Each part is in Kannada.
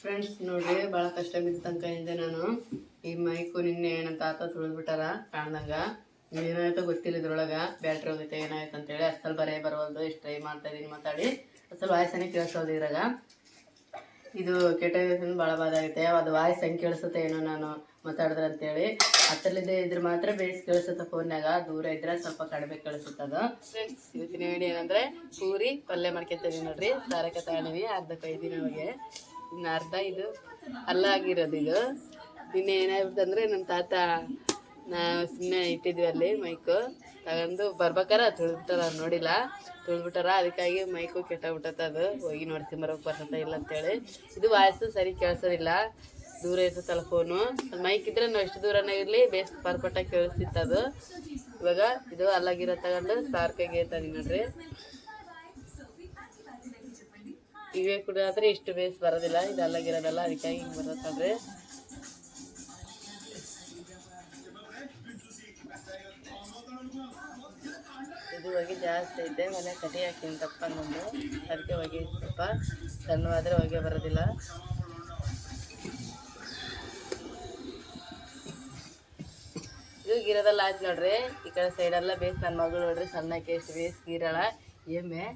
ಫ್ರೆಂಡ್ಸ್ ನೋಡ್ರಿ ಭಾಳ ಕಷ್ಟ ಬಿದ್ದ ತನಕ ಇದ್ದೆ ನಾನು. ಈ ಮೈಕು ನಿನ್ನೆ ನಮ್ಮ ತಾತ ತುಳಿದ್ಬಿಟ್ಟಾರ ಕಾಣ್ದಂಗ. ಏನಾಯ್ತೋ ಗೊತ್ತಿಲ್ಲ ಇದ್ರೊಳಗ. ಬ್ಯಾಟ್ರಿ ಹೋಗುತ್ತೆ ಏನಾಯ್ತು ಅಂತೇಳಿ ಅಸಲ್ ಬರೇ ಬರವಲ್ದು, ಇಷ್ಟು ಟ್ರೈ ಮಾಡ್ತಾ ಇದೀನಿ ಮಾತಾಡಿ. ಅಸಲ್ ವಾಯ್ಸನ್ನೇ ಕೇಳಿಸೋದು ಇದ್ರಾಗ. ಇದು ಕೆಟ್ಟ ಭಾಳ ಬಾಧ ಆಗೈತೆ ಅದು ವಾಯ್ಸ್ ಹೆಂಗೆ ಕೇಳಿಸುತ್ತೆ ಏನೋ ನಾನು ಮಾತಾಡಿದ್ರೆ ಅಂತೇಳಿ. ಹತ್ತರಲ್ಲಿದ್ದೆ ಇದ್ರೆ ಮಾತ್ರ ಬೇಸ್ ಕೇಳಿಸುತ್ತೆ ಫೋನ್ಯಾಗ ದೂರ ಇದ್ರೆ ಸ್ವಲ್ಪ ಕಡಿಮೆ ಕೇಳಿಸುತ್ತೆ ಅದು. ಫ್ರೆಂಡ್ಸ್ ಇವತ್ತಿನ ಏನಂದ್ರೆ, ಪೂರಿ ಪಲ್ಯ ಮಾಡ್ಕೊತೀವಿ ನೋಡ್ರಿ. ಸಾರಕ್ಕೆ ತಗೊಂಡಿವಿ ಅರ್ಧ ಕೈದಿ ಹೋಗಿ. ಇನ್ನು ಅರ್ಧ ಇದು ಅಲ್ಲ ಆಗಿರೋದು ಇದು. ನಿನ್ನೆ ಏನಾಗ್ಬಿಟ್ಟು ಅಂದ್ರೆ ನಮ್ಮ ತಾತ ನಾ ಸುಮ್ಮನೆ ಇಟ್ಟಿದ್ವಿ ಅಲ್ಲಿ ಮೈಕು ತಗೊಂಡು ಬರ್ಬೇಕಾರ ತುಳಿದ್ಬಿಟ್ಟಾರ ನೋಡಿಲ್ಲ. ತುಳಿದ್ಬಿಟ್ಟಾರ, ಅದಕ್ಕಾಗಿ ಮೈಕು ಕೆಟ್ಟೋಗ್ಬಿಟ್ಟದ ಅದು. ಹೋಗಿ ನೋಡ್ತೀನಿ, ಬರೋಕೆ ಬರ್ತದ ಇಲ್ಲ ಅಂತೇಳಿ. ಇದು ವಾಯ್ಸು ಸರಿ ಕೇಳಿಸೋದಿಲ್ಲ. ದೂರ ಇರ್ತದಲ್ಲ ಫೋನು ಮೈಕ್ ಇದ್ರೆ ನಾವು ಎಷ್ಟು ದೂರನೇ ಇರಲಿ ಬೇಸ್ ಪರ್ಫೆಕ್ಟಾಗಿ ಕೇಳಿಸ್ತಿತ್ತು ಅದು. ಇವಾಗ ಇದು ಅಲ್ಲಾಗಿರೋ ತಗೊಂಡು ಸಾರ್ಕಾಗಿ ತಂದು ನೋಡ್ರಿ. ಇವೇ ಕೂಡ ಆದ್ರೆ ಇಷ್ಟು ಬೇಸ್ ಬರೋದಿಲ್ಲ ಇದೆಲ್ಲ ಗಿರೋದಲ್ಲ ಅದಕ್ಕಾಗಿ ಹಿಂಗೆ ಬರತ್ತಂದ್ರೆ. ಇದು ಹೊಗೆ ಜಾಸ್ತಿ ಐತೆ ಮನೆ ಕಟಿ ಹಾಕಿನ ನಂದು ಅದಕ್ಕೆ ಹೊಗೆ ಸ್ವಲ್ಪ ಸಣ್ಣವಾದರೆ ಹೊಗೆ ಬರೋದಿಲ್ಲ. ಇದು ಗಿರದಲ್ಲ ಆಯ್ತು ನೋಡ್ರಿ. ಈ ಕಡೆ ಸೈಡೆಲ್ಲ ಬೇಸ್ ನನ್ನ ಮಗಳು ನೋಡ್ರಿ, ಸಣ್ಣಕ್ಕೆ ಎಷ್ಟು ಬೇಸ್ ಗೀರಳ, ಎಮ್ಮೆ.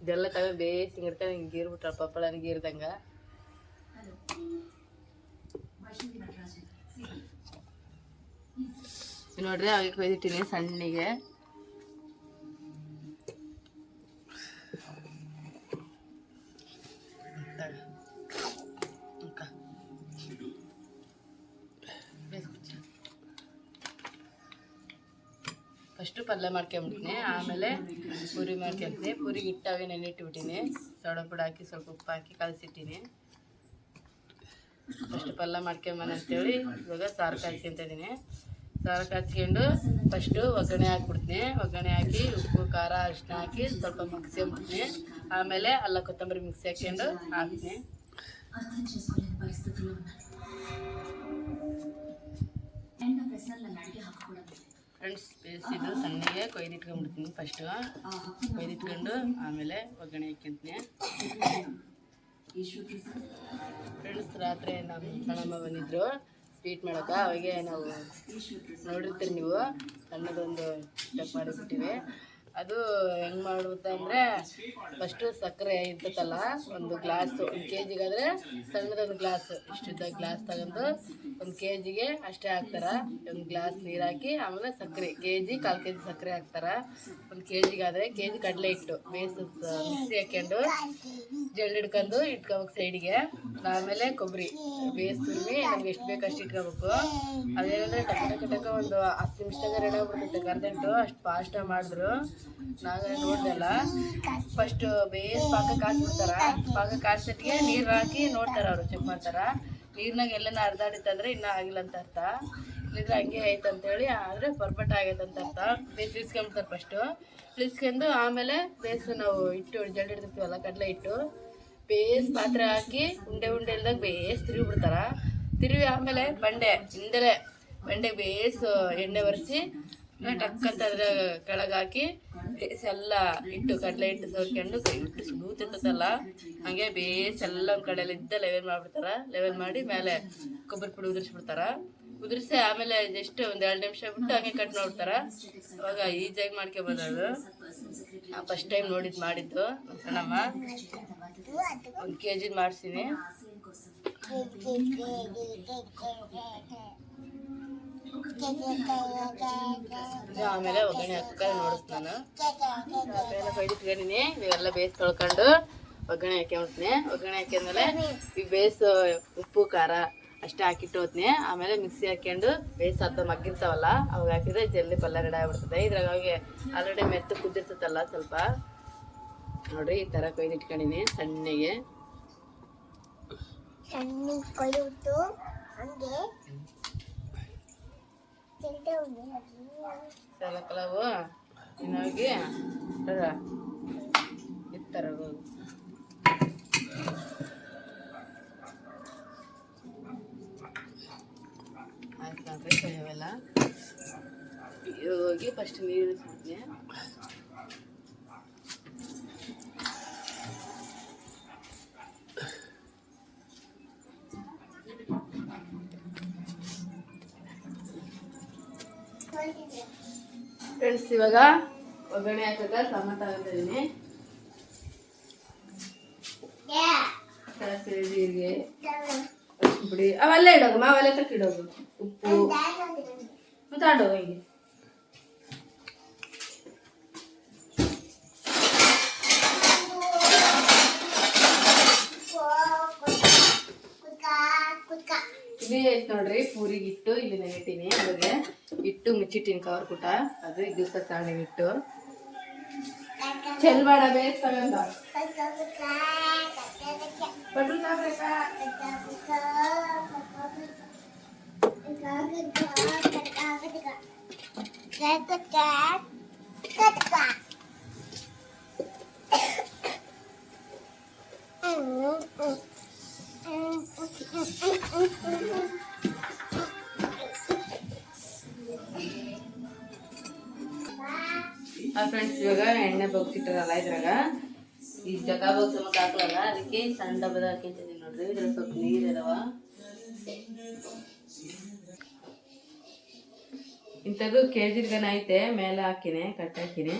ಇದೆಲ್ಲ ತಗೊಂಡು ಬೇಸ್ ಹಿಂಗೆ ಹಿಡ್ಕೊಂಡು ಹಿಂಗೆ ಗೀರ್ಬಿಟ್ರ ಪಪ್ಪಳನ ಗೀರ್ದಂಗ ಇದು ನೋಡ್ರಿ ಅವಾಗ ಕೊಯ್ದಿಟ್ಟಿನಿ ಸಣ್ಣಿಗೆ ಫಸ್ಟು ಪಲ್ಯ ಮಾಡ್ಕೊಂಬಿಟ್ಟಿನಿ ಆಮೇಲೆ ಪೂರಿ ಮಾಡ್ಕೊಂತೀನಿ. ಪೂರಿಗೆ ಹಿಟ್ಟಾಗೆ ನೆನೆಟ್ಬಿಟ್ಟಿನಿ ಸೋಡಾ ಪುಡಿ ಹಾಕಿ, ಸ್ವಲ್ಪ ಉಪ್ಪು ಹಾಕಿ ಕಲಸಿಟ್ಟಿನಿ. ಫಸ್ಟ್ ಪಲ್ಯ ಮಾಡ್ಕೊಂಬನ ಅಂತೇಳಿ ಇವಾಗ ಸಾರು ಕಾಯ್ಕೊಂತಿದ್ದೀನಿ ಸಾರು ಕಾಯ್ಕೊಂಡು ಫಸ್ಟು ಒಗ್ಗರಣೆ ಹಾಕ್ಬಿಡ್ತೀನಿ. ಒಗ್ಗರಣೆ ಹಾಕಿ, ಉಪ್ಪು, ಖಾರ ಅರಿಶಿನ ಹಾಕಿ ಸ್ವಲ್ಪ ಮಿಕ್ಸ್ಕೊಂಬಿಡ್ತೀನಿ ಆಮೇಲೆ ಅಲ್ಲ ಕೊತ್ತಂಬರಿ ಮಿಕ್ಸಿ ಹಾಕ್ಕೊಂಡು ಹಾಕ್ತೀನಿ. ಫ್ರೆಂಡ್ಸ್ ಬೇಯಿಸಿದ್ದು ಸಣ್ಣಗೆ ಕೊಯ್ದಿಟ್ಕೊಂಡ್ಬಿಡ್ತೀನಿ ಫಸ್ಟು ಕೊಯ್ದಿಟ್ಕೊಂಡು ಆಮೇಲೆ ಒಗ್ಗರಣೆ ಹಾಕಿರ್ತೀನಿ ಫ್ರೆಂಡ್ಸ್ ರಾತ್ರಿ ನಮ್ಮ ಕಣಮ್ಮ ಬಂದಿದ್ರು. ಸ್ವೀಟ್ ಮಾಡೋಕೆ ಅವಾಗೆ ನಾವು ನೋಡಿರ್ತೀರಿ ನೀವು. ಸಣ್ಣದೊಂದು ಸ್ಟೆಪ್ ಮಾಡಿಬಿಟ್ಟಿವಿ. ಅದು ಹೆಂಗೆ ಮಾಡುತ್ತಂದ್ರೆ ಫಸ್ಟು ಸಕ್ಕರೆ ಇರ್ತದಲ್ಲ, ಒಂದು ಗ್ಲಾಸು ಒಂದು ಕೆ ಜಿಗಾದರೆ ಸಣ್ಣದೊಂದು ಗ್ಲಾಸ್ ಇಷ್ಟಿದ್ದ ಗ್ಲಾಸ್ ತಗೊಂಡು ಒಂದು ಕೆ ಜಿಗೆ ಅಷ್ಟೇ ಹಾಕ್ತಾರೆ. ಒಂದು ಗ್ಲಾಸ್ ನೀರು ಹಾಕಿ, ಆಮೇಲೆ ಸಕ್ಕರೆ ಕೆ ಜಿ ಕಾಲು ಕೆ ಜಿ ಸಕ್ಕರೆ ಹಾಕ್ತಾರೆ. ಒಂದು ಕೆ ಜಿಗಾದರೆ ಕೆ ಜಿ ಕಡಲೆ ಹಿಟ್ಟು, ಬೇಯಿಸಿ ಮಿಕ್ಸಿ ಹಾಕ್ಕೊಂಡು ಜಲ್ಡ್ ಹಿಡ್ಕೊಂಡು ಇಟ್ಕೋಬೇಕು ಸೈಡಿಗೆ ಆಮೇಲೆ ಕೊಬ್ಬರಿ ತುರ್ಮಿ ನಮ್ಗೆ ಎಷ್ಟು ಬೇಕು ಅಷ್ಟು ಇಟ್ಕೋಬೇಕು. ಅದೇನಂದ್ರೆ ಟಕ ಟಕ ಒಂದು ಹತ್ತು ನಿಮಿಷದಾಗ ರೆಡಿ ಆಗ್ಬಿಡ್ತೈತೆ. ಕರ್ದಂಟು ಅಷ್ಟು ಫಾಸ್ಟಾಗಿ ಮಾಡಿದ್ರು. ನೋಡ್ದಲ್ಲ. ಫಸ್ಟ್ ಬೇಸ್ ಪಾಕ ಕಾಸ್ಬಿಡ್ತಾರ. ಪಾಕ ಕಾಸಿಟ್ಟಿಗೆ ನೀರು ಹಾಕಿ ನೋಡ್ತಾರ ಅವರು ಚೆಕ್ ಮಾಡ್ತಾರ. ನೀರ್ನಾಗ ಎಲ್ಲನ ಅರ್ಧಾಡಿತ್ತಂದ್ರೆ ಇನ್ನೂ ಆಗಿಲ್ಲ ಅಂತ ಅರ್ಥ. ಇಲ್ಲಿದ್ರೆ ಹಂಗೆ ಆಯ್ತು ಅಂತೇಳಿ ಆದರೆ ಪರ್ಫೆಕ್ಟ್ ಆಗೈತೆ ಅಂತ ಅರ್ಥ. ಬೇಸ್ ಇಳಿಸ್ಕೊಂಬಿಡ್ತಾರೆ ಫಸ್ಟು ಇಳಿಸ್ಕೊಂಡು ಆಮೇಲೆ ಬೇಸ್ ನಾವು ಇಟ್ಟು, ಜಲ್ಡ್ ಇಡ್ತಿರ್ತೀವಲ್ಲ ಕಡಲೆ ಇಟ್ಟು, ಬೇಸ್ ಪಾತ್ರೆ ಹಾಕಿ ಉಂಡೆ ಉಂಡೆ ಇಲ್ದಾಗ ಬೇಸ್ ತಿರುಗಿ ಬಿಡ್ತಾರ ತಿರುವಿ ಆಮೇಲೆ ಬಂಡೆ, ಹಿಂದೆಲೆ ಬಂಡೆ ಬೇಸ್ ಎಣ್ಣೆ ಒರೆಸಿ ಟಕ್ ಅಂತ ಅದ್ರ ಕೆಳಗೆ ಹಾಕಿ ಬೇಸೆಲ್ಲ ಹಿಟ್ಟು ಕಡಲೆ ಹಿಟ್ಟು ಸೋರ್ಕೊಂಡು ಹಿಟ್ಟು ಸೂತಿರ್ತದಲ್ಲ ಹಾಗೆ ಬೇಸೆಲ್ಲ ಒಂದು ಕಡೆಯಲ್ಲಿ ಇದ್ದ ಲೆವೆಲ್ ಮಾಡ್ಬಿಡ್ತಾರ ಲೆವೆಲ್ ಮಾಡಿ ಮೇಲೆ ಕೊಬ್ಬರಿ ಪುಡಿ ಉದುರಿಸ್ಬಿಡ್ತಾರ ಉದುರಿಸಿ ಆಮೇಲೆ ಜಸ್ಟ್ ಒಂದು ಎರಡು ನಿಮಿಷ ಬಿಟ್ಟು ಹಂಗೆ ಕಟ್ ಮಾಡ್ಬಿಡ್ತಾರ ಅವಾಗ ಈಜಿಯಾಗಿ ಮಾಡ್ಕೊಬೋದದು ಅದು ಫಸ್ಟ್ ಟೈಮ್ ನೋಡಿದ್ ಮಾಡಿದ್ದು ಸಣ್ಣಮ್ಮ ಒಂದು ಕೆ ಜಿದು ಮಾಡಿಸ್ತೀನಿ ಆಮೇಲೆ ಒಗ್ಗರಣೆ ಹಾಕಿ ನೋಡಿಸ್ತಾನು ಆಮೇಲೆ ಬೈದಿಟ್ಕೊಂಡಿನಿ ಇವೆಲ್ಲ ಬೇಸ್ ತೊಳ್ಕೊಂಡು ಒಗ್ಗರಣೆ ಹಾಕ್ಕೊಂಬಿಡ್ತೀನಿ ಒಗ್ಗರಣೆ ಹಾಕಿದ್ಮೇಲೆ ಈ ಬೇಸ್ ಉಪ್ಪು ಖಾರ ಅಷ್ಟೇ ಹಾಕಿಟ್ಟು ಹೋಗ್ತೀನಿ ಆಮೇಲೆ ಮಿಕ್ಸಿ ಹಾಕ್ಕೊಂಡು ಬೇಸ್ ಹತ್ತ ಮಗ್ಗಿರ್ತಾವಲ್ಲ ಅವಾಗ ಹಾಕಿದ್ರೆ ಜಲ್ದಿ ಪಲ್ಯ ರೆಡಿ ಆಗಿಬಿಡ್ತದೆ ಇದ್ರಾಗ ಅವಾಗೆ ಆಲ್ರೆಡಿ ಮೆತ್ತು ಕುದ್ದಿರ್ತದಲ್ಲ ಸ್ವಲ್ಪ. ನೋಡ್ರಿ ಈ ಥರ ಕೊಯ್ದಿಟ್ಕೊಂಡಿನಿ ಸಣ್ಣಗೆ. ಸಣ್ಣ ಕೊಯ್ದು ಹಂಗೆ ಸಲ ಕಲವು ಇನ್ನೋಗಿ ಇತ್ತರ ಆಯ್ತು ನೋಡ್ರಿ ಹೋಗಿ ಫಸ್ಟ್ ನೀರು ಇಳಿಸ್ಬಿಡ್ತೀನಿ ಫ್ರೆಂಡ್ಸ್ ಇವಾಗ ಒಗ್ಗರಣೆ ಹಾಕಕ್ಕ ಟೊಮೆಟೊ ಹಾಕಿದ್ದೀನಿ ಸಾಸಿವೆ ಜೀರಿಗೆ. ಬಿಡಿ. ಅವೆಲ್ಲ ಇಡೋಗಮ್ಮ ಅವೆಲ್ಲ ತಕ್ಕಿಡೋದು ಉಪ್ಪು. ಮತ್ತೆ ಆಡೋ ಹಿಂಗೆ. ಇಲ್ಲಿ ಐತ್ ನೋಡ್ರಿ. ಪೂರಿಗೆ ಇಟ್ಟು ಇಲ್ಲಿ ನೆಗಿತೀನಿ ಅದ್ರಿಗೆ ಇಟ್ಟು ಮುಚ್ಚಿಟ್ಟಿನಿ ಕವರ್ ಕುಟ. ಅದು ದಿವಸ ತಗೊಂಡಿನಿ ಇಟ್ಟು ಚೆಲ್ ಬೇಡ ಬೇಸ್ ತಗೊಂಡ ಪಟ್ರು ಬಗ್ಸಿಟ್ಟಾರಲ್ಲ ಇದ್ರಾಗ? ಈ ಜಗ ಬಾಕ್ಸ್ ಮತ್ತೆ ಅದಕ್ಕೆ ಸಣ್ಣ ಡಬ್ಬದ ಹಾಕಿಂತಿದ್ದೀನಿ ನೋಡ್ರಿ. ಇದ್ರ ಸ್ವಲ್ಪ ನೀರು ಇದಾವ. ಇಂಥದ್ದು ಕೆ ಜಿರ್ಗನ ಐತೆ. ಮೇಲೆ ಹಾಕಿನಿ, ಕಟ್ ಹಾಕಿನಿ.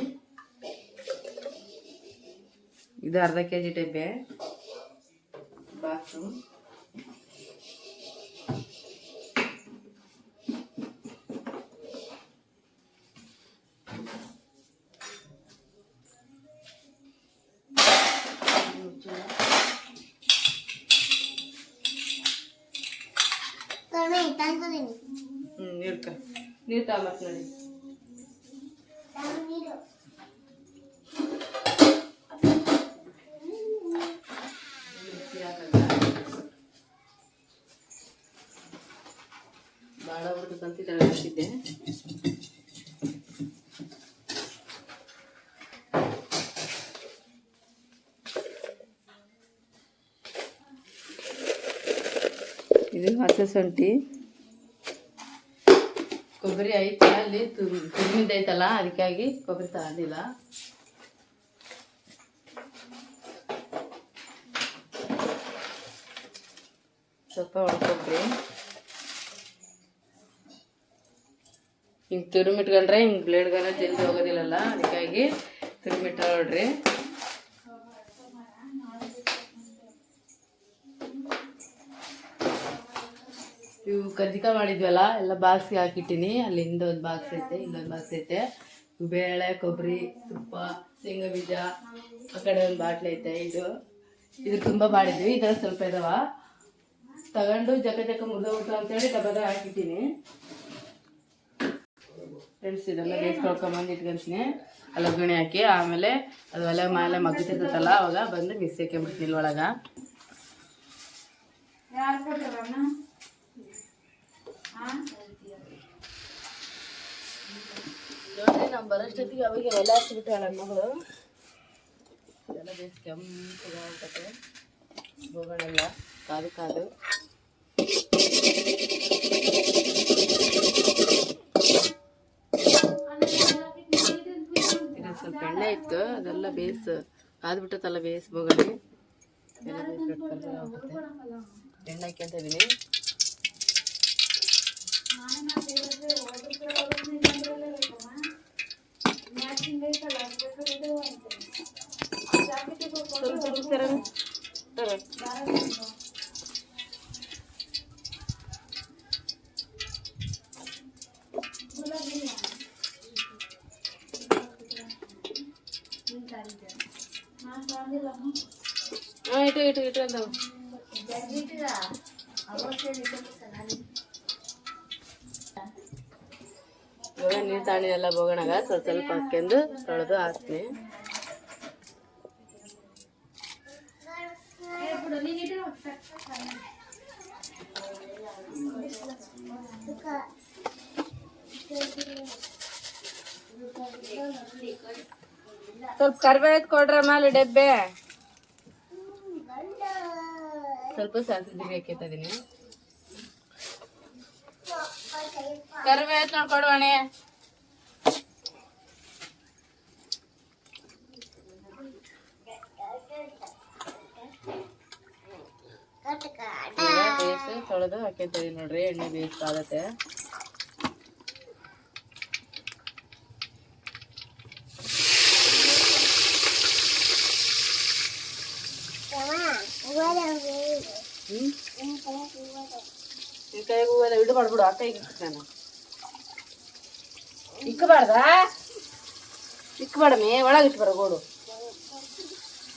ಇದು ಅರ್ಧ ಕೆ ಜಿ ಡಬ್ಬೆ. ಬಾಕ್ಸು ಹ್ಞೂ ನೀರು ಕ ನೀರು ತಗೊಂಬತ್ ನೋಡಿ. ಭಾಳ ಹಾಕಿದ್ದೆ ಇದು ಹಸಿ ಶುಂಠಿ. ಕೊಬ್ಬರಿ ಐತೆ ಅಲ್ಲಿ ತುರ್ಮಿದ್ದೈತಲ್ಲ ಅದಕ್ಕಾಗಿ ಕೊಬ್ಬರಿ ತಗೊಂಡಿಲ್ಲ. ಸ್ವಲ್ಪ ಒಳ್ಕೊಬ್ರಿ ಹಿಂಗೆ ತುರುಮಿಟ್ಕೊಂಡ್ರೆ ಹಿಂಗೆ ಬ್ಲೇಡ್ಗಳ ಜಲ್ದಿ ಹೋಗೋದಿಲ್ಲಲ್ಲ ಅದಕ್ಕಾಗಿ ತುರುಮಿಟ್ಟ ನೋಡ್ರಿ. ಕರ್ಜಿಕಾಯಿ ಮಾಡಿದ್ವಲ್ಲ, ಎಲ್ಲ ಬಾಕ್ಸ್ಗೆ ಹಾಕಿಟ್ಟಿನಿ. ಅಲ್ಲಿಂದ ಒಂದು ಬಾಕ್ಸ್ ಐತೆ ಇಲ್ಲೊಂದು ಬಾಕ್ಸ್ ಐತೆ. ಬೇಳೆ ಕೊಬ್ಬರಿ ತುಪ್ಪ, ಶೇಂಗಾ ಬೀಜ, ಆ ಕಡೆ ಒಂದು ಬಾಟ್ಲಿ ಐತೆ, ಇದು. ಇದು ತುಂಬ ಮಾಡಿದ್ವಿ. ಇದರ ಸ್ವಲ್ಪ ಇದಾವ. ತಗೊಂಡು ಜಕ ಜಕ ಮುರಿದೋಗ್ಬಿಟ್ಟು ಅಂತೇಳಿ ಡಬ್ಬದಾಗ ಹಾಕಿಟ್ಟಿನಿ. ಫ್ರೆಂಡ್ಸ್ ಇದೆಲ್ಲ ಬೇಯಿಸ್ಕೊಳ್ಕೊಂಬಂದು ಇಟ್ಕೊಂತೀನಿ. ಅಲ್ಲಿ ಒಗ್ಗರಣೆ ಹಾಕಿ, ಆಮೇಲೆ ಅದು ಒಲೆ ಮೇಲೆ ಮಗ್ತಿರ್ತೈತಲ್ಲ ಅವಾಗ ಬಂದು ಮಿಸ್ ಹಾಕೊಂಬಿಡ್ತೀನಿ ಒಳಗೆ ನೋಡ್ರಿ ನಮ್ಮ ಬರೋಷ್ಟೊತ್ತಿಗೆ ಅವಾಗ ಒಲೆ ಹಚ್ಚಿಬಿಟ್ಟು ನನ್ನ ಮಗಳು. ಎಲ್ಲ ಬೇಸ್ ಕೆಂಪಗೆ ಬೋಗಳೆಲ್ಲ ಕಾದು ಕಾದು. ಸ್ವಲ್ಪ ಎಣ್ಣೆ ಇತ್ತು, ಅದೆಲ್ಲ ಬೇಸ್ ಕಾದ್ಬಿಟ್ಟತ್ತಲ್ಲ ಬೇಸ್ ಬೋಗಣಿ ಎಲ್ಲ ಆಗುತ್ತೆ ಎಣ್ಣೆ ಹಾಕ್ಯಂತ ಇದೀನಿ. ಸ್ವಲ್ಪ ಸ್ವಲ್ಪ ಸರ ಸರ. ಹಾಂ ತಾಣಿ ಎಲ್ಲ ಬೋಗಣಾಗ ನೀರು ಸ್ವಲ್ಪ ಸ್ವಲ್ಪ ಹಾಕ್ಯಂದು ತೊಳೆದು ಹಾಕ್ತೀನಿ. ಸ್ವಲ್ಪ ಕರ್ಬೇ ಕೊಡ್ರ ಅಲ್ಲಿ ಡಬ್ಬೆ. ಸ್ವಲ್ಪ ಸಾಸಿವೆ ಜೀರಿಗೆ ಕರ್ಬೇವು ನೋಡ್ಕೊಡುವಣೆ ತೊಳೆದು ಹಾಕಿದ್ದೀವಿ ನೋಡ್ರಿ ಎಣ್ಣೆ ಬೇಯಿಸ್ತಾಗತ್ತೆ ಈ ಕೈಗೆ ಹೂವೆಲ್ಲ ಇಡು ಮಾಡ್ಬಿಡು ಆ ಕೈಗೆ ನಾನು. ಇಕ್ಕಬಾರ್ದ ಇಕ್ಕಬಾಡಮ್ಮಿ ಒಳಗಿಟ್ಬಾರ ಗೋಡು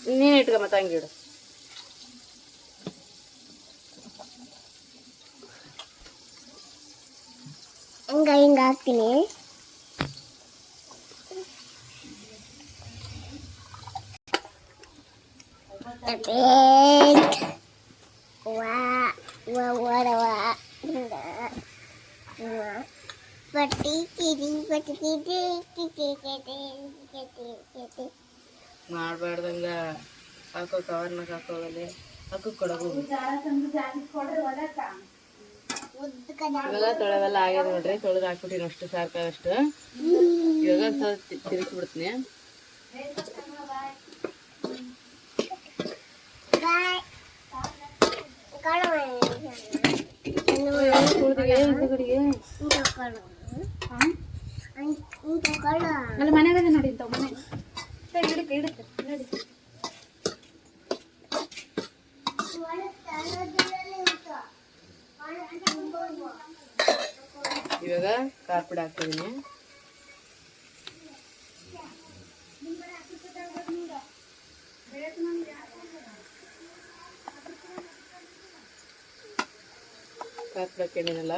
ನೀನೇ ಇಟ್ಕೊಂಬ ತಂಗಿಡು ಹಂಗೆ ಇಡು ಹಂಗ ಹಾಕ್ತೀನಿ. ವಾ ವಾ ವಾ ವಾ ಪಟ್ಟಿ ಕಿರಿ ಪಟ್ಟಿ ಕಿರಿ ಮಾಡಬಾರ್ದಂಗ ಹಾಕೋ ಕವರ್ನಾಗ ಹಾಕೋಗಲ್ಲಿ ಹಾಕೋ ಕೊಡಗು. ಇವಾಗ ತೊಳೆವೆಲ್ಲ ಆಗ್ಯದ ನೋಡ್ರಿ. ತೊಳೆದು ಹಾಕ್ಬಿಟ್ಟಿನಿ ಅಷ್ಟು ಸಾಕಾಗಷ್ಟು ಇವಾಗ ಸ್ವಲ್ಪ ತಿರುಗಿಸ್ಬಿಡ್ತೀನಿ. ಇಂತ ಇಂತ ಅಲ್ಲಿ, ಮನೆಗೆ ನೋಡಿ ಇಂಥವು ಮನೆ ನೋಡಿ. ಇವಾಗ ಕಾರ್ಪುಡಿ ಹಾಕ್ತಿದ್ದೀನಿ. ಕಾರ್ಪುಡಿ ಹಾಕೊಂಡಿನಲ್ಲ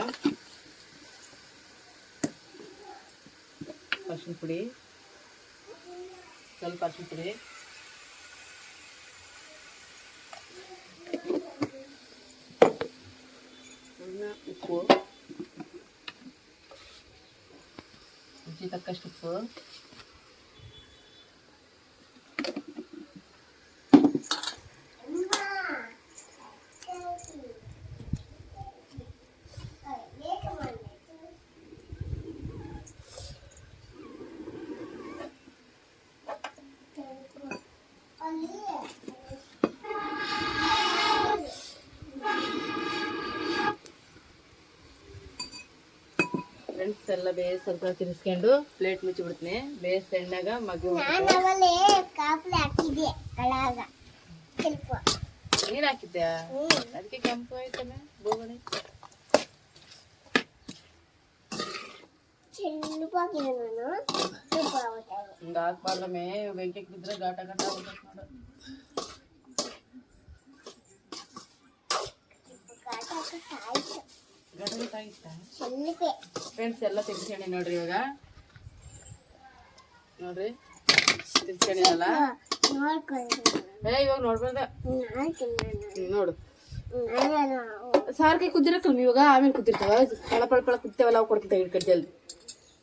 ಅರ್ಶಿನ ಪುಡಿ. ಸ್ವಲ್ಪ ಅರ್ಶಿನ ಪುಡಿ ಇನ್ನ ಉಪ್ಪು ರುಚಿ ತಕ್ಕಷ್ಟು ಉಪ್ಪು ಫ್ರೆಂಡ್ಸ್ ಎಲ್ಲ ಬೇಸ್ ಸ್ವಲ್ಪ ತಿರ್ಸ್ಕೊಂಡು ಪ್ಲೇಟ್ ಮುಚ್ಚಿಬಿಡ್ತೀನಿ ಬೇಸ್ ಎಣ್ಣಾಗ ಮಗ್ಗು ನಾನು ಅವಲೇ ಕಾಪಲೆ ಹಾಕಿದ್ದೆ ಕಳಾಗ ಸ್ವಲ್ಪ ನೀರು ಹಾಕಿದ್ದೆ ಹ್ಮ್ ಅದಕ್ಕೆ ಕೆಂಪು ಆಯ್ತಲ್ಲ ಬೋಗಣಿ ಸ್ವಲ್ಪ ಹಾಕಿದೆ ನಾನು ಸ್ವಲ್ಪ ಆಗುತ್ತೆ ಹಿಂಗೆ ಹಾಕ್ಬಾರ್ದಮ್ಮೆ ಬೆಂಕಿ ಬಿದ್ದರೆ ಗಾಟ ಗಾಟ ಆಗ್ಬಿಡ್ತೈತೆ ನೋಡು ಗಾಟ ಹಾಕಕ್ಕಾಯ್ತು ಗಾಟ ಗಾಟ ಆಗಿತ್ತಾ ಸ್ವಲ್ಪ ಫ್ರೆಂಡ್ಸ್ ಎಲ್ಲ ತಿರ್ಸ್ಕೊಂಡಿ ನೋಡ್ರಿ ಇವಾಗ. ನೋಡ್ರಿ? ತಿರ್ಸ್ಕೊಂಡಿನಲ್ಲ ನೋಡಿ ಏ ಇವಾಗ ನೋಡ್ಬಾರ್ದ. ನೋಡು. ಸಾರ್ಗೆ ಕುದ್ದಿರಕ್ಕಲ್ಲ ಇವಾಗ? ಆಮೇಲೆ ಕುದ್ದಿರ್ತಾವ ಪಳ ಪಳ ಪಳ ಕುತ್ತೇವಲ್ಲ ಅವು ಕೊಡ್ತೀನಿ ಇಟ್ಕೊಂಡು ಜಲ್ದಿ.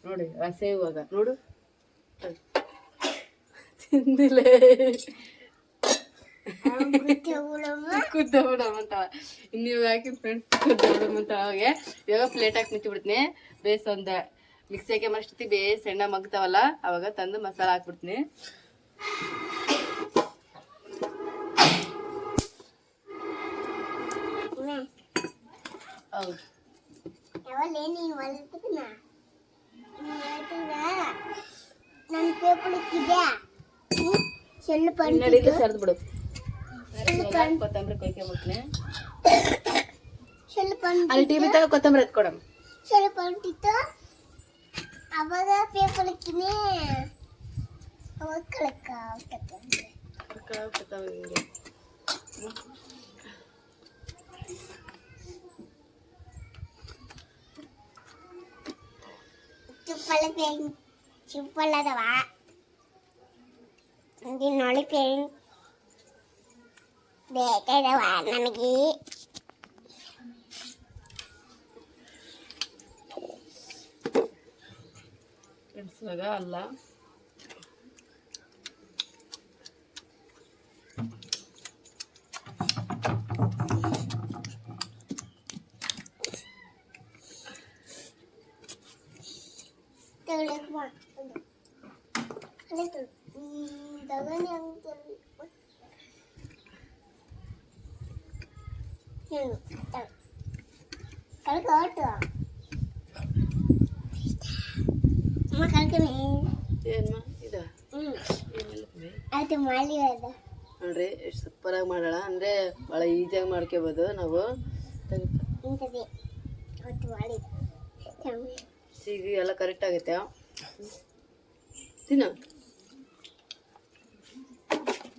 ನೋಡಿ ರಸೆ ಇವಾಗ. ನೋಡು. ತಿಂದಿಲ್ಲೇ ಕುದ್ದ ಬಿಡಮಂತ ಇನ್ನು ಇವಾಗ ಹಾಕಿ ಫ್ರೆಂಡ್ಸ್ ಕುದ್ದ ಬಿಡಮಂತ ಅವಾಗೆ ಇವಾಗ ಪ್ಲೇಟ್ ಹಾಕಿ ಮುಚ್ಚಿಬಿಡ್ತೀನಿ. ಬೇಸ್ ಒಂದು ಹಾಕಿ ಮಸ್ತಿ ಬೇಸ್ ಎಣ್ಣೆ ಮಗ್ತಾವಲ್ಲ ಅವಾಗ ತಂದು ಮಸಾಲ ಹಾಕ್ಬಿಡ್ತೀನಿ. ಹೌದು. ನನ್ನ ಪೇಪರ್ ಸ್ವಲ್ಪ ಹಿನ್ನಡಿದು ಸರ್ದು ಬಿಡು ಕೊತ್ತಂಬರಿ ಕೊಯ್ಕೊಂಬಿಡ್ತೀನಿ ಸ್ವಲ್ಪ ಅಲ್ಲಿ ಟಿವಿ ತಗೋ ಕೊತ್ತಂಬರಿ ಎತ್ಕೊಡಮ್ ಸ್ವಲ್ಪ ಅಂಟಿತ್ತು ಅವಾಗ ಪೇಪರ್ ಇಕ್ಕಿನಿ ಅವಾಗ ಕಳಕ ಚುಪ್ಪಳ ಪೇಂಟ್ ಚುಪ್ಪಳ ಅದಾವ. ನೋಡಿ ಪೇಂಟ್. ಬೇಕಾದವ ನಮಗೆ ಫ್ರೆಂಡ್ಸ್ ಇವಾಗ ಅಲ್ಲ ತೆಗ್ಲಕ್ ಬಾ ಅಲ್ಲೇ ತಗನಿ ಅಂತ ಏನು ಕಳ್ಕ ಹೊಟ್ಟು ಅಮ್ಮ ಕಳ್ಕನಿ ಏನ್ಮ ಇದ. ಆಯ್ತು ಮಾಡಿ ಅದು ನೋಡ್ರಿ ಎಷ್ಟು ಸೂಪರಾಗಿ ಮಾಡೋಣ ಅಂದರೆ ಭಾಳ ಈಸಿಯಾಗಿ ಮಾಡ್ಕೋಬೋದು ನಾವು. ಇಂಥದ್ದೇ. ಅವತ್ತು ಸಿಗಿ ಎಲ್ಲ ಕರೆಕ್ಟ್ ಆಗುತ್ತೆ ತಿನ್ನು.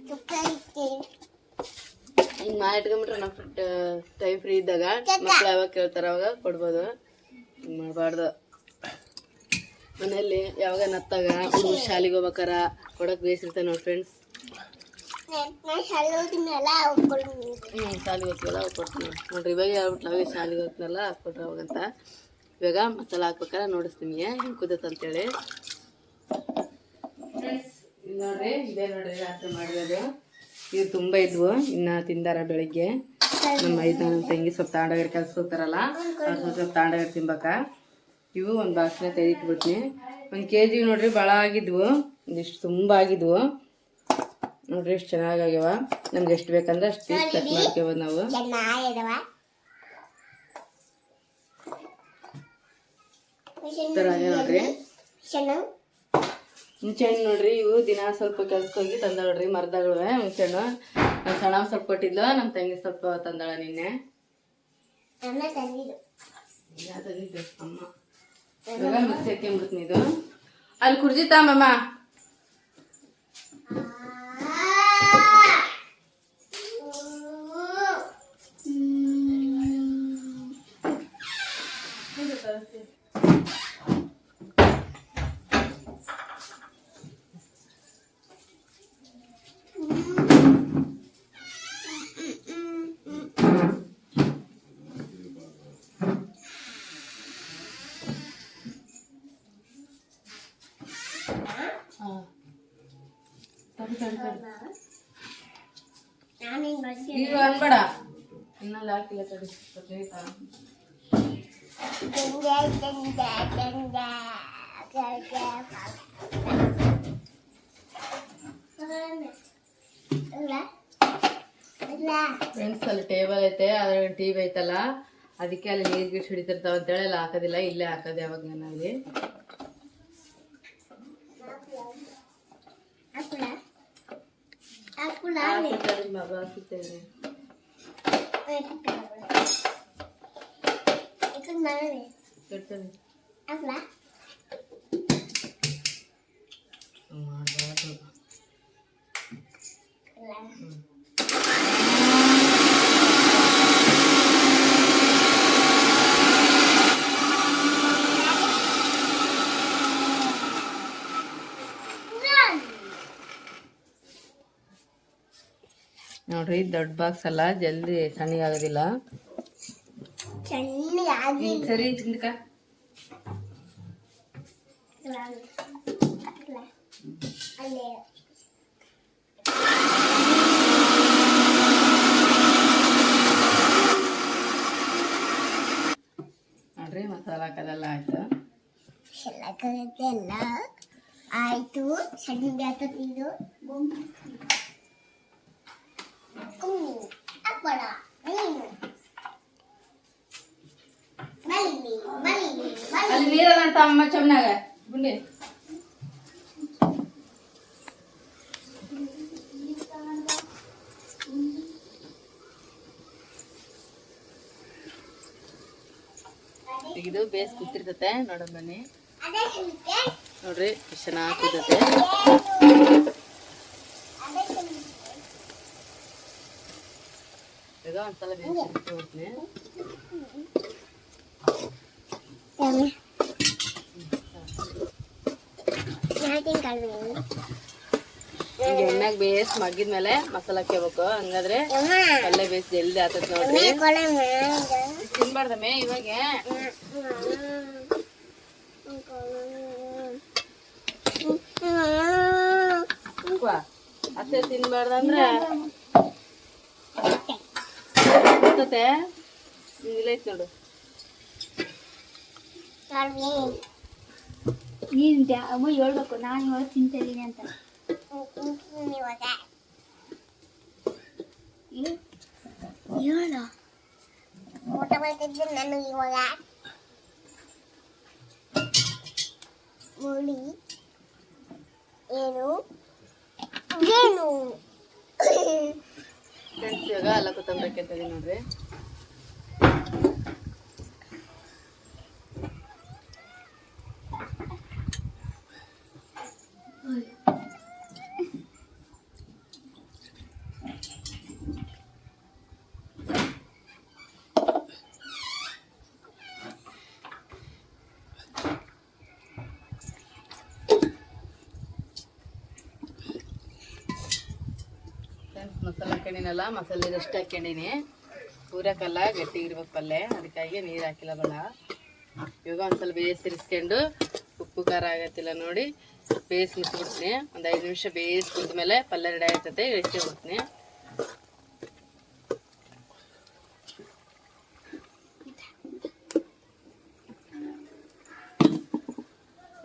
ತುಪ್ಪ ಹಿಂಗೆ ಮಾಡಿ ಇಟ್ಕೊಂಬಿಟ್ರೆ ನಮ್ಮ ಟೈಮ್ ಫ್ರೀ ಇದ್ದಾಗ ಮಕ್ಳು ಯಾವಾಗ ಕೇಳ್ತಾರೆ ಅವಾಗ ಕೊಡ್ಬೋದು. ಹಿಂಗೆ ಮಾಡಬಾರ್ದು. ಮನೆಯಲ್ಲಿ ಯಾವಾಗ ನತ್ತಾಗ ಹುಡುಗ ಶಾಲೆಗೆ ಹೋಗ್ಬೇಕಾರ, ಕೊಡೋಕೆ ಬೇಸಿರ್ತ ನೋಡಿ ಫ್ರೆಂಡ್ಸ್ ಹ್ಞೂ ಶಾಲೆಗೆ ಹೋಗ್ತೀವಲ್ಲ ಅವಾಗ ಕೊಡ್ತೀನಿ ನೋಡ್ರಿ, ಇವಾಗ ಹೇಳ್ಬಿಟ್ಟು ನಾವೇ ಶಾಲೆಗೆ ಹೋಗ್ತೀನಲ್ಲ ಕೊಟ್ರೆ ಅವಾಗಂತ ಇವಾಗ ಮಸಾಲ ಹಾಕ್ಬೇಕಾರ, ನೋಡಿಸ್ತೀನಿ. ಹಿಂಗ್ ಕುದತ್ ಅಂತೇಳಿ. ನೋಡ್ರಿ, ಇದೇ ನೋಡ್ರಿ ರಾತ್ರಿ ಮಾಡಿರೋದು. ಇವು ತುಂಬ ಇದ್ವು, ಇನ್ನ ತಿಂದಾರ ಬೆಳಿಗ್ಗೆ. ನಮ್ಮ ಐದು ತಂಗಿ ಸ್ವಲ್ಪ ತಾಂಡಗರ್ ಕೆಲ್ಸಕ್ಕೆ ಹೋಗ್ತಾರಲ್ಲ ಸ್ವಲ್ಪ ತಾಂಡಗರ್ ತಿನ್ಬೇಕ. ಇವು ಒಂದು ಬಾಕ್ಸ್ನ ತೆಗಿಟ್ಬಿಡ್ತೀನಿ ಒಂದು ಕೆ ಜಿ ನೋಡ್ರಿ ಭಾಳ ಆಗಿದ್ವು. ಒಂದಿಷ್ಟು ತುಂಬ ಆಗಿದ್ವು. ನೋಡ್ರಿ ಎಷ್ಟು ಚೆನ್ನಾಗಾಗ್ಯಾವ ನಮ್ಗೆ ಎಷ್ಟು ಬೇಕಂದ್ರೆ ಅಷ್ಟು ಪೀಸ್ ಕಟ್ ಮಾಡ್ಕೋಬೋದು ನಾವು. ಥರ ನೋಡ್ರಿ. ಹುಣ್ಸೆಹಣ್ಣು ನೋಡ್ರಿ ಇವು ದಿನ ಸ್ವಲ್ಪ ಕೆಲ್ಸಕ್ಕೆ ಹೋಗಿ ತಂದ ನೋಡ್ರಿ ಮರದಗಳವೆ ಹುಣ್ಸೆಹಣ್ಣು. ನಮ್ಮ ಸಣ್ಣ ಸ್ವಲ್ಪ ಕೊಟ್ಟಿದ್ಲು ನಮ್ಮ ತಂಗಿ ಸ್ವಲ್ಪ ತಂದಳ ನಿನ್ನೆ. ಅಮ್ಮ. ಮಿಕ್ಸಿ ಹಾಕ್ಕೊಂಬಿಡ್ತೀನಿ ಇದು ಅಲ್ಲಿ ಕುರ್ಜಿ ಫ್ರೆಂಡ್ಸ್ ಅಲ್ಲಿ ಟೇಬಲ್ ಐತೆ ಅದ್ರ ಟಿ ವಿ ಐತಲ್ಲ. ಅದಕ್ಕೆ ಅಲ್ಲಿ ನೀರು ಗಿಟ್ಟು ಹಿಡಿತಿರ್ತಾವ ಅಂತೇಳಿ ಅಲ್ಲಿ ಹಾಕೋದಿಲ್ಲ, ಇಲ್ಲೇ ಹಾಕೋದು ಯಾವಾಗ ಅಲ್ಲಿ. ఇక్కడ ದೊಡ್ಡ ಬಾಕ್ಸ್ ಅಲ್ಲ ಜಲ್ದಿ ಸಣ್ಣಗಾಗೋದಿಲ್ಲ ಚೆನ್ನಾಗಿ ಹಿಂಗ್ ಸರಿ ಚಿಂದಕ ನೋಡ್ರಿ ಮಸಾಲ ಹಾಕೋದೆಲ್ಲ ಆಯ್ತು? ಎಲ್ಲ ಆಯ್ತು. ಸಣ್ಣ ನೀನು ಅಲ್ಲಿ ನೀರಂತ ಅಮ್ಮ ಚಮ್ನಾಗ. ಗುಂಡಿ ಇದು ಬೇಸ್ ಕೂತಿರ್ತತೆ. ನೋಡೋಣ ಬನ್ನಿ. ನೋಡ್ರಿ ಚೆನ್ನಾಗಿ ಕೂತತೆ ಈಗ ಒಂದ್ಸಲ ಬೇಸ್ ಹೋಗ್ತೀನಿ ನಾಟಿನ ಕಳ್ವಿ ಹಿಂಗೆ ಎಣ್ಣೆಗೆ ಬೇಸ್ ಮಗ್ಗಿದ್ಮೇಲೆ ಮಸಾಲ ಹಾಕ್ಕೋಬೇಕು ಹಂಗಾದ್ರೆ ಪಲ್ಯ ಬೇಸ್ ಜಲ್ದಿ ಆತತ್ ನೋಡ್ರಿ. ಕೊಳೆ ತಿನ್ಬಾರ್ದಮ್ಮೆ ಇವಾಗ? ವಾ, ಅಷ್ಟೇ ತಿನ್ಬಾರ್ದಂದ್ರೆ ಗೊತ್ತತೆ ಇಲ್ಲೈತ್ ನೋಡು. ನೀನು ಅಮ್ಮ ಹೇಳ್ಬೇಕು ನಾನು ಇವಾಗ ತಿಂತಿದ್ದೀನಿ ಅಂತ. ಹೇಳ. ಊಟ ಮಾಡ್ತಿದ್ದೆ ನಾನು ಇವಾಗ ಮುಳಿ ಏನು ಏನು? ಫ್ರೆಂಡ್ಸ್ ಇವಾಗ ಅಲ್ಲ ಕೊತ್ತಂಬರಿ ಹಾಕ್ಯಂತದೀನಿ ನೋಡ್ರಿ ಫ್ರೆಂಡ್ಸ್ ಮಸಾಲೆ ಹಾಕೊಂಡಿನಲ್ಲ ಮಸಾಲೆ ಪೂರಕಲ್ಲ ಹಾಕ್ಯಂಡೀನಿ ಪೂರಕ್ಕಲ್ಲ ಗಟ್ಟಿಗಿರ್ಬೇಕು ಪಲ್ಯ ಅದಕ್ಕಾಗಿ ನೀರು ಹಾಕಿಲ್ಲ ಬೇಡ. ಇವಾಗ ಒಂದು ಸ್ವಲ್ಪ ಬೇಯಿಸಿರಿಸ್ಕೊಂಡು ಉಪ್ಪು, ಖಾರ ಆಗತ್ತಿಲ್ಲ ನೋಡಿ ಬೇಯಿಸಿ ಮುಚ್ಚಿಬಿಡ್ತೀನಿ. ಒಂದು ಐದು ನಿಮಿಷ ಬೇಯಿಸಿ ಕುದ್ಮೇಲೆ ಪಲ್ಯ ರೆಡಿ ಆಗ್ತದೆ ಬಿಡ್ತೀನಿ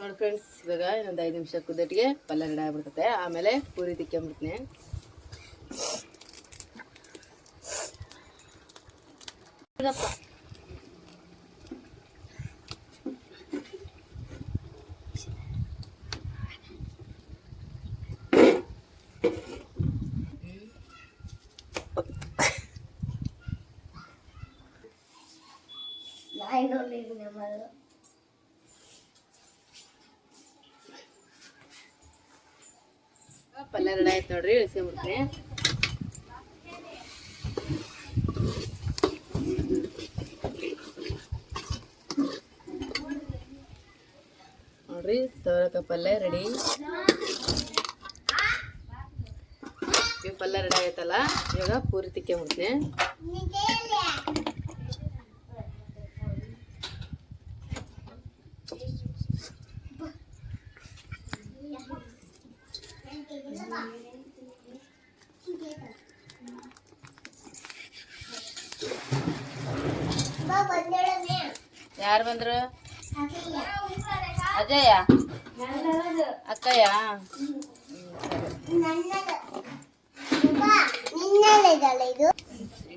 ನೋಡಿ ಫ್ರೆಂಡ್ಸ್ ಇವಾಗ ಇನ್ನೊಂದು ಐದು ನಿಮಿಷ ಕುದ್ದಟ್ಟಿಗೆ ಪಲ್ಯ ರೆಡಿ ಆಗ್ಬಿಡ್ತದೆ ಆಮೇಲೆ ಪೂರಿ ತಿಕ್ಕೊಂಬಿಡ್ತೀನಿ ಇದಪ್ಪ ಪಲ್ಯ ರೆಡಿ ಆಯ್ತು ನೋಡ್ರಿ ಇಳಿಸ್ಕೊಂಡ್ಬಿಡ್ತೀನಿ ನೋಡ್ರಿ ಸೋರಕ ಪಲ್ಯ ರೆಡಿ ಪಲ್ಯ ರೆಡಿ ಆಗೈತಲ್ಲ? ಇವಾಗ ಪೂರಿ ತಿಕ್ಕೆ ಅಜಯ ಅಕ್ಕಯ್ಯ?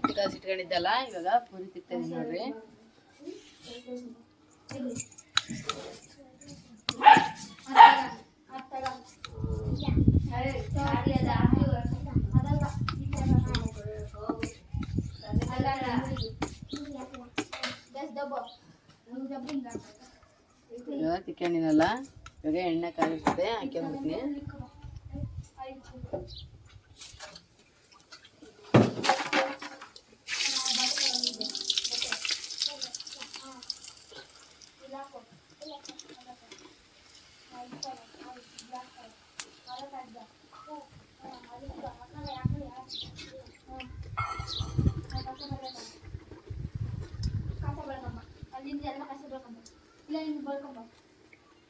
ಕಾಸು ಇಟ್ಕೊಂಡಿದ್ದಲ್ಲ ಇವಾಗ ಪೂರಿ ತಿಕ್ತೇನೆ ನೋಡ್ರಿ. ಇವಾಗ ಇವಾಗ ಎಣ್ಣೆ ಕಾಲಿರ್ತದೆ ಹಾಕ್ಕೊಂಬಿಡ್ತೀನಿ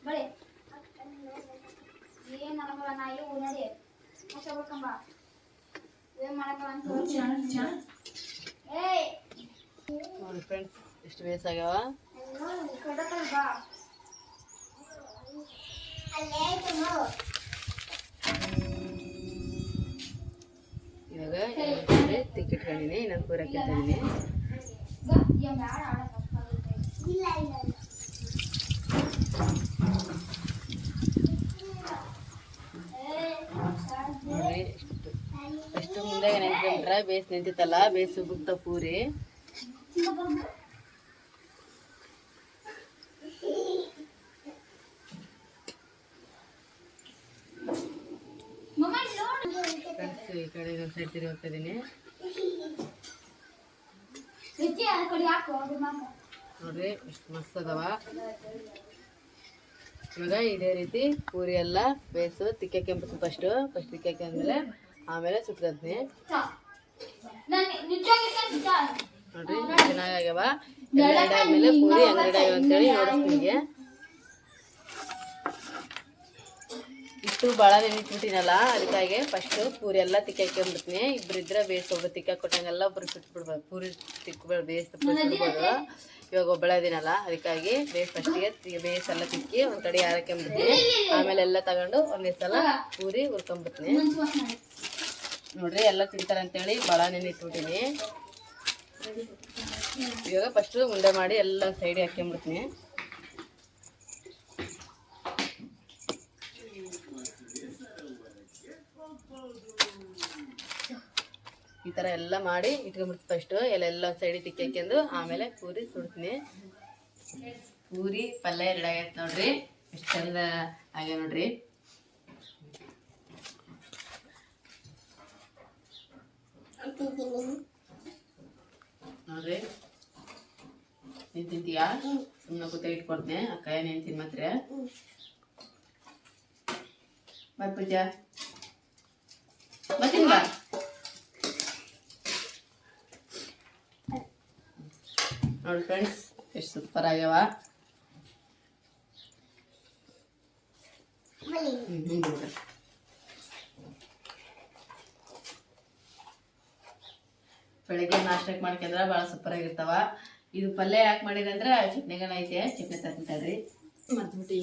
ಬಳೆ ಏನ್ ಮಾಡಕಲ್ಲ ನಾ ಇವು ನಡಿ ಕಷ್ಟ ಬರ್ಕೊಂಬ ಏನ್ ಮಾಡಕಲ್ಲ ಅಂತ ಏಯ್ ನೋಡಿ ಫ್ರೆಂಡ್ಸ್ ಎಷ್ಟು ಬೇಸಾಗ್ಯಾವ ಕಡಕಲ್ ಬಾ ಇವಾಗ ತಿಕ್ಕಿಟ್ಕೊಂಡಿನಿ ಇನ್ನೊಂದು ಪೂರ ತಂದಿನಿ ಎಷ್ಟು ಮುಂದೆ ನೆನ್ಕೊಂಡ್ರೆ ಬೇಸ್ ನಿಂತಿತ್ತಲ್ಲ ಬೇಸು ಬುಕ್ತ ಪೂರಿ. ಹೋಗ್ತಾ ಇದ್ದೀನಿ ಮಸ್ತ್ ಅದಾವ. ಇವಾಗ ಇದೇ ರೀತಿ ಪೂರಿ ಎಲ್ಲ ಬೇಸು ತಿಕ್ಕಕ್ಕೆ ಫಸ್ಟು ಫಸ್ಟ್ ತಿಕ್ಕಾದ್ಮೇಲೆ ಆಮೇಲೆ ಸುಟ್ಕೊಂತೀನಿ. ನೋಡ್ರಿ ಚೆನ್ನಾಗ್ಯಾವ ಎಲ್ಲ ಪೂರಿ ಹೆಂಗ್ ರೆಡಿ ಆಗ್ಯಾವ ಅಂತೇಳಿ ನೋಡಿಸ್ತೀನಿ ಇಷ್ಟು ಭಾಳ ನೆನಿಟ್ಬಿಟ್ಟಿನಲ್ಲ ಅದಕ್ಕಾಗಿ ಫಸ್ಟು ಪೂರಿ ಎಲ್ಲ ತಿಕ್ಕಾಕೊಂಡ್ಬಿಡ್ತೀನಿ ಇಬ್ರು ಇದ್ರೆ ಬೇಸ್ ಒಬ್ರು ತಿಕ್ಕ ಕೊಟ್ಟಂಗೆಲ್ಲ ಒಬ್ರು ಸುಟ್ಬಿಡ್ಬೋದು. ಪೂರಿ ತಿಕ್ಬೇಡ ಬೇಸ್ ಸುಟ್ಬಿಡ್ಬೋದು. ಇವಾಗ ಒಬ್ಬಳ ಇದೀನಲ್ಲ ಅದಕ್ಕಾಗಿ ಬೇಸ್ ಫಸ್ಟಿಗೆ ಬೇಸ್ ಎಲ್ಲ ತಿಕ್ಕಿ ಒಂದು ಕಡೆ ಹಾಕೊಂಡ್ಬಿಡ್ತೀನಿ ಆಮೇಲೆ ಎಲ್ಲ ತಗೊಂಡು ಒಂದೇ ಸಲ ಪೂರಿ ಹುರ್ಕೊಂಡ್ಬಿಡ್ತೀನಿ ನೋಡ್ರಿ ಎಲ್ಲ ತಿಂತಾರಂತೇಳಿ ಭಾಳ ನೆನಿಟ್ಬಿಟ್ಟಿನಿ ಇವಾಗ ಫಸ್ಟು ಉಂಡೆ ಮಾಡಿ ಎಲ್ಲ ಸೈಡಿಗೆ ಹಾಕ್ಕೊಂಬಿಡ್ತೀನಿ ಈ ಥರ ಎಲ್ಲ ಮಾಡಿ ಇಟ್ಕೊಂಬಿಡ್ತೀನಿ ಫಸ್ಟು ಎಲ್ಲ ಸೈಡಿಗೆ ತಿಕ್ಕಾಕೊಂಡು ಆಮೇಲೆ ಪೂರಿ ಸುಡ್ತೀನಿ. ಪೂರಿ ಪಲ್ಯ ರೆಡಿ ಆಗೈತೆ ನೋಡ್ರಿ. ಎಷ್ಟು ಚಂದ ಆಗ್ಯಾವ ನೋಡ್ರಿ. ತಿಂತೀನಿ ನೋಡ್ರಿ ನೀನ್ ತಿಂತೀಯಾ ಸುಮ್ಮನೆ ಕೂತ ಇಟ್ಕೊಡ್ತೀನಿ ಅಕ್ಕ ಏನೇನು ತಿನ್ಮತ್ರೆ ಮತ್ತೆ ಪೂಜ ಬರ್ತೀನಿ ಬಾ ನೋಡಿ ಫ್ರೆಂಡ್ಸ್ ಎಷ್ಟು ಸೂಪರ್ ಆಗ್ಯಾವ ಮಲಿ ಹ್ಮ್, ಹಿಂಗ್ ಬಿಡ್ರಿ. ಬೆಳಗ್ಗೆ ನಾಷ್ಟಕ್ಕೆ ಮಾಡ್ಕೊಂಡ್ರೆ ಭಾಳ ಸೂಪರ್ ಆಗಿರ್ತಾವ. ಇದು ಪಲ್ಯ ಯಾಕೆ ಮಾಡಿದೆ ಅಂದ್ರೆ ಚಟ್ನಿಗನ ಐತೆ ಚಟ್ನಿ ಮರ್ತ್ಬಿಟ್ಟು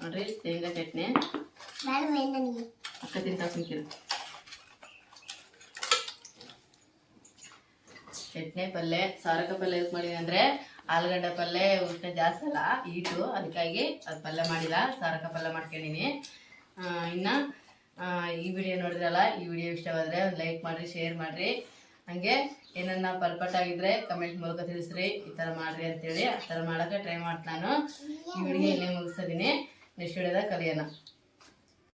ನೋಡ್ರಿ ಶೇಂಗಾ ಚಟ್ನಿ. ಅಕ್ಕ ತಿಂತ ಸುಮ್ಕಿರು ಚಟ್ನಿ ಪಲ್ಯ ಸಾರಕ ಪಲ್ಯ ಯೂಸ್ ಮಾಡಿದೆ ಅಂದ್ರೆ ಆಲೂಗಡ್ಡೆ ಪಲ್ಯ ಉಷ್ಣ ಜಾಸ್ತಿ ಅಲ್ಲ ಈಟು ಅದಕ್ಕಾಗಿ ಅದು ಪಲ್ಯ ಮಾಡಿಲ್ಲ ಸಾರಕ ಪಲ್ಯ ಮಾಡ್ಕೊಂಡಿನಿ ಇನ್ನ ಈ ವಿಡಿಯೋ ನೋಡಿದ್ರಲ್ಲ, ಈ ವಿಡಿಯೋ ಇಷ್ಟವಾದ್ರೆ ಒಂದು ಲೈಕ್ ಮಾಡಿರಿ ಶೇರ್ ಮಾಡಿರಿ. ಹಂಗೆ ಏನನ್ನ ಪರ್ಫೆಕ್ಟ್ ಆಗಿದ್ರೆ ಕಮೆಂಟ್ ಮೂಲಕ ತಿಳಿಸ್ರಿ. ಈ ಥರ ಮಾಡ್ರಿ ಅಂತೇಳಿ ಆ ಥರ ಮಾಡೋಕೆ ಟ್ರೈ ಮಾಡ್ತಾನು ಈ ವಿಡಿಯೋ ಇಲ್ಲೇ ಮುಗಿಸ್ತಿದ್ದೀನಿ ನೆಕ್ಸ್ಟ್ ವಿಡಿಯೋದ ಕಲಿಯೋಣ.